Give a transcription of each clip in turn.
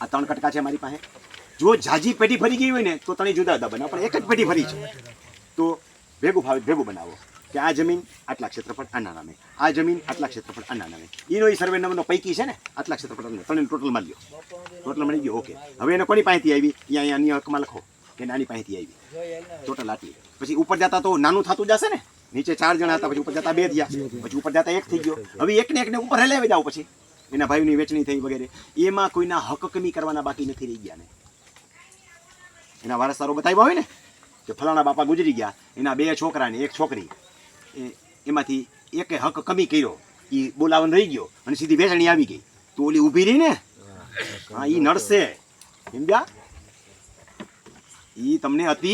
આ ત્રણ કટકા છે મારી પાસે. જો જાજી પેટી ફરી ગઈ હોય ને, તો ત્રણેય જુદા જુદા બનાવો પણ એક જ પેટી ફરી છે. તો ભેગું ભાવે, ભેગું બનાવો કે આ જમીન આટલા ક્ષેત્રફળ આના નામે. આ જમીન આટલા ક્ષેત્રફળ આના નામે. એનો એ સર્વે નંબરનો પૈકી છે ને, આટલા ક્ષેત્રફળ. ત્રણેયનું ટોટલ મારી લ્યો. ટોટલ મળી ગયો ઓકે હવે એને કોની પાસેથી આવી? અહીંયા અહીંયા હકમાં લખો કે નાની પાસેથી આવી. ટોટલ આટલી. પછી ઉપર જતા તો નાનું થતું જશે ને? નીચે ચાર જણા હતા, પછી ઉપર જતા બે થયા. પછી ઉપર જતા એક થઈ ગયો. હવે એકને એકને ઉપર હલાવી જાવ પછી. એના ભાઈની વેચણી થઈ વગેરે. એમાં કોઈના હક કમી કરવાના બાકી નથી રહી ગયા ને. એના વારસદારો બતાવ્યા હોય ને, કે ફલાણા બાપા ગુજરી ગયા, એના બે છોકરા ને એક છોકરી. એમાંથી એકે હક કમી કર્યો એ બોલાવન રહી ગયો, અને સીધી વેચણી આવી ગઈ. તો ઓલી ઊભી રહી ને? હા એ નડશે. સમજ્યા એ તમને અતિ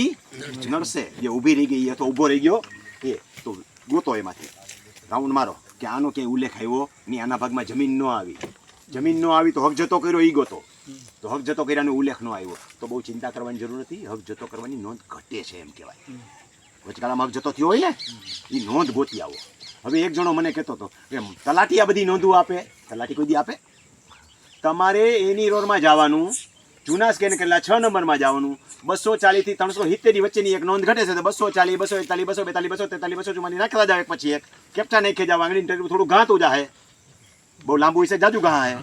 નડશે. જે ઊભી રહી ગઈ અથવા ઊભો રહી ગયો. એ, તો ગોતો એમાંથી. રાઉન્ડ મારો. કે આનો ક્યાંય ઉલ્લેખ આવ્યો નહીં આના ભાગમાં જમીન ન આવી. જમીન ન આવી તો હક જતો કર્યો, ઈ ગોતો. તો હક જતો કર્યાનો ઉલ્લેખ ન આવ્યો. તો બહુ ચિંતા કરવાની જરૂર નથી, હક જતો કરવાની નોંધ ઘટે છે એમ કહેવાય. વચગાળામાં હક જતો થયો હોય ને એ નોંધ ગોતી આવો. હવે એક જણો મને કહેતો હતો કે તલાટી આ બધી નોંધો આપે? તલાટી કોઈ દી આપે? તમારે એની રોડમાં જવાનું જૂના સ્કેન કરેલા છ નંબરમાં જવાનું. બસો ચાલીસથી ત્રણસો સિત્તેરની વચ્ચેની એક નોંધ ઘટે છે તો બસો ચાલીસ, બસો એકતાલીસ, બસો બેતાલીસ, બસો તેતાલીસ, બસો ચુમ્માલીસ નાખતા જાવ એક પછી એક. કેપ્ચા નાખી જાવ આંગળી ઇન્ટરવ્યુ થોડું ઘાતું જાહે. બહુ લાંબુ વિશે જાજુ ઘા હે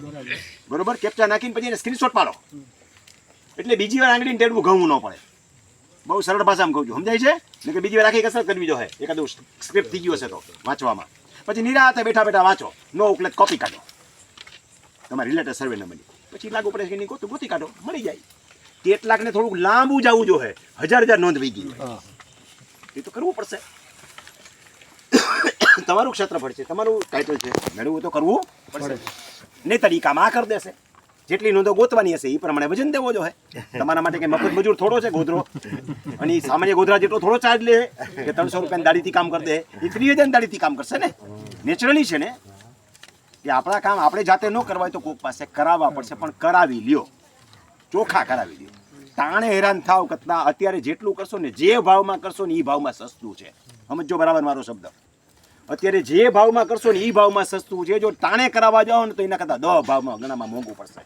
બરોબર? કેપ્ચા નાખીને પછી એને સ્ક્રીનશોટ પાડો. એટલે બીજી વાર આંગળી ઇન્ટરવ્યુ ઘઉં ન પડે. બહુ સરળ ભાષામાં કહું છું. સમજાય છે? ને કે બીજી વાર આખી કસરત કરવી જોઈએ. એકાદું સ્ક્રિપ્ટ થઈ ગયું હશે તો વાંચવામાં. પછી નિરાતે બેઠા બેઠા વાંચો. નો ઉકલે કોપી કાઢો. તમારી રિલેટેડ સર્વે નંબરની પછી લાગુ પડે નહીં ગોતું ગોતી કાઢો મળી જાય. કેટલાકને થોડુંક લાંબુ જવું જોઈએ. હજાર હજાર નોંધ વહી ગઈ એ તો કરવું પડશે. તમારું ક્ષેત્રફળ છે તમારું ટાઇટલ છે. મેળવવું તો કરવું પડશે. નહીં તરીકામાં આ કરી દેશે. જેટલી નોંધો ગોતવાની હશે એ પ્રમાણે વજન દેવો જોઈએ. તમારા માટે કે મફત મજૂર થોડો છે ગોધરો. અને સામાન્ય ગોધરા જેટલો થોડો ચાર્જ લે કે ત્રણસો રૂપિયાની દાડીથી કામ કરી દે એ ત્રીસ હજારની દાડીથી કામ કરશે ને? નેચરલી છે ને? કે આપણા કામ આપણે જાતે ન કરવા હોય તો કોક પાસે કરાવવા પડશે, પણ કરાવી લ્યો. ચોખા કરાવી લ્યો. તાણે હેરાન થાવ કરતા અત્યારે જેટલું કરશો ને જે ભાવમાં કરશો ને એ ભાવમાં સસ્તું છે. સમજો બરાબર મારો શબ્દ. અત્યારે જે ભાવમાં કરશો ને એ ભાવમાં સસ્તું છે. જો તાણે કરાવવા જાઓ ને તો એના કરતાં દહ ભાવમાં ઘણામાં મોંઘું પડશે.